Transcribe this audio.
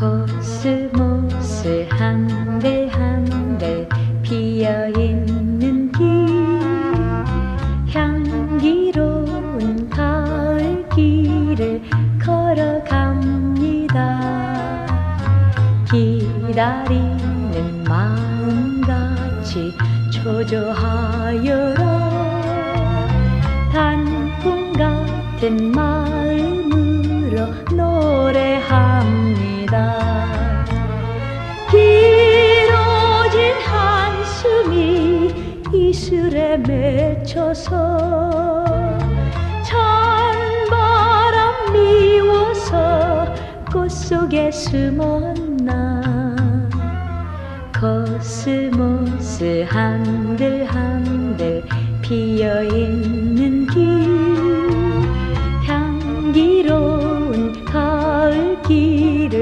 코스모스 한들 한들 피어있는 길. 향기로운 가을 길을 걸어갑니다. 기다리는 마음같이 초조하여라. 단풍 같은 마음으로 노래합니다 길어진 한숨이 이슬에 맺혀서 찬바람 미워서 꽃 속에 숨었나. 코스모스 한들 한들 피어있는 길 향기로운